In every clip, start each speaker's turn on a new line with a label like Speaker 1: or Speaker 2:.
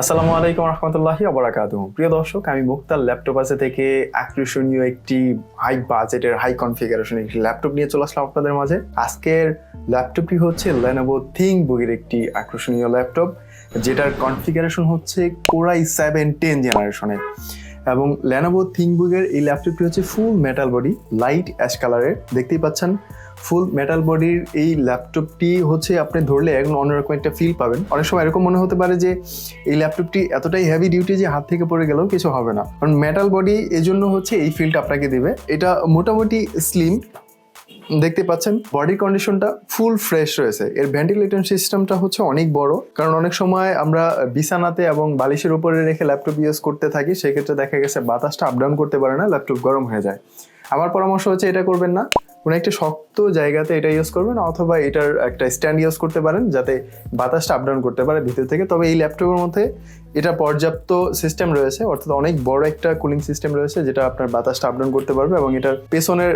Speaker 1: আসসালামু আলাইকুম রহমতুল্লাহি আবরাকাত প্রিয় দর্শক, আমি মুক্তার ল্যাপটপ আছে থেকে আকর্ষণীয় একটি হাই বাজেটের হাই কনফিগারেশন একটি ল্যাপটপ নিয়ে চলে আসলাম আপনাদের মাঝে। আজকের ল্যাপটপটি হচ্ছে লেনোভো থিং বুকের একটি আকর্ষণীয় ল্যাপটপ, যেটার কনফিগারেশন হচ্ছে কোরাই সেভেন টেন জেনারেশনের এবং লেনোভো থিংবুকের এই ল্যাপটপটি হচ্ছে full metal body light ash কালারের দেখতেই পাচ্ছেন ফুল মেটাল বডির এই ল্যাপটপটি হচ্ছে আপনি ধরলে এখন অন্যরকম একটা ফিল পাবেন। অনেক সময় এরকম মনে হতে পারে যে এই ল্যাপটপটি এতটাই হেভি ডিউটি যে হাত থেকে পড়ে গেলেও কিছু হবে না। কারণ মেটাল বডি এজন্য জন্য হচ্ছে এই ফিলটা আপনাকে দিবে। এটা মোটামুটি স্লিম দেখতে পাচ্ছেন বডি কন্ডিশনটা ফুল ফ্রেশ রয়েছে। এর ভেন্টিলেটর সিস্টেমটা হচ্ছে অনেক বড়, কারণ অনেক সময় আমরা বিছানাতে এবং বালিশের উপরে রেখে ল্যাপটপ ইউজ করতে থাকি, সেক্ষেত্রে দেখা গেছে বাতাসটা আপ ডাউন করতে পারে না ল্যাপটপ গরম হয়ে যায়। আমার পরামর্শ হচ্ছে এটা করবেন না। কোনো একটা শক্ত জায়গাতে এটা ইউজ করবেন অথবা এটার একটা স্ট্যান্ড ইউজ করতে পারেন যাতে বাতাসটা আপ ডাউন করতে পারে ভিতর থেকে। তবে এই ল্যাপটপের মধ্যে এটা পর্যাপ্ত সিস্টেম রয়েছে, অর্থাৎ অনেক বড় একটা কুলিং সিস্টেম রয়েছে যেটা আপনার বাতাসটা আপ ডাউন করতে পারবে এবং এটার পেছনের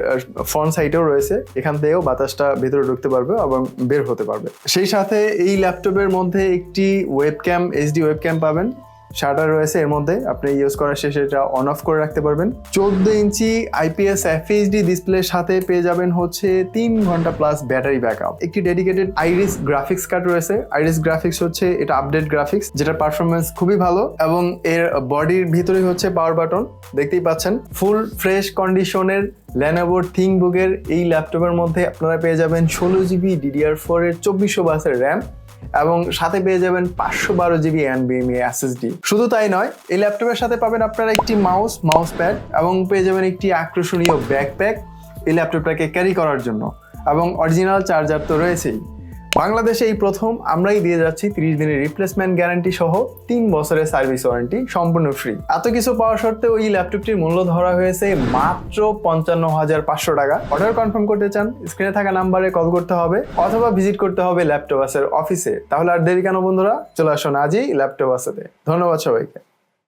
Speaker 1: ফ্রন্ট সাইডেও রয়েছে। এখান থেকেও বাতাসটা ভেতরে ঢুকতে পারবে এবং বের হতে পারবে। সেই সাথে এই ল্যাপটপের মধ্যে একটি web webcam HD web webcam পাবেন। শাটার রয়েছে, এর মধ্যে আপনি ইউজ করার শেষে এটা অন অফ করে রাখতে পারবেন। চোদ্দ ইঞ্চি আইপিএস এফএইচডি ডিসপ্লের সাথে পেয়ে যাবেন হচ্ছে তিন ঘণ্টা প্লাস ব্যাটারি ব্যাকআপ একটি ডেডিকেটেড আইরিস গ্রাফিক্স কার্ড রয়েছে। আইরিস গ্রাফিক্স হচ্ছে এটা আপডেট গ্রাফিক্স যেটা পারফরমেন্স খুবই ভালো এবং এর বডির ভিতরে হচ্ছে পাওয়ার বাটন দেখতেই পাচ্ছেন। ফুল ফ্রেশ কন্ডিশনের ল্যানোভোর থিংবুকের এই ল্যাপটপের মধ্যে আপনারা পেয়ে যাবেন ষোলো জিবি ডিডিআর ফোর এর চব্বিশশো বাসের র্যাম এবং সাথে পেয়ে যাবেন পাঁচশো বারো জিবি এনবিএমই এসএসডি। শুধু তাই নয়, এই ল্যাপটপের সাথে পাবেন আপনারা একটি মাউস মাউস প্যাড এবং পেয়ে যাবেন একটি আকর্ষণীয় ব্যাকপ্যাক এই ল্যাপটপটাকে ক্যারি করার জন্য। এবং অরিজিনাল চার্জার তো রয়েছেই। বাংলাদেশে এই প্রথম, আমরাই দিয়ে যাচ্ছি তিরিশ দিনের রিপ্লেসমেন্ট গ্যারান্টি সহ তিন বছরের সার্ভিস ওয়ারেন্টি সম্পূর্ণ ফ্রি এত কিছু পাওয়া সত্ত্বেও এই ল্যাপটপটির মূল্য ধরা হয়েছে মাত্র পঞ্চান্ন হাজার পাঁচশো টাকা। অর্ডার কনফার্ম করতে চান স্ক্রিনে থাকা নাম্বারে কল করতে হবে অথবা ভিজিট করতে হবে ল্যাপটপ আসের অফিসে তাহলে আর দেরি কেন বন্ধুরা? চলে আসুন আজই ল্যাপটপ আসাতে ধন্যবাদ সবাইকে।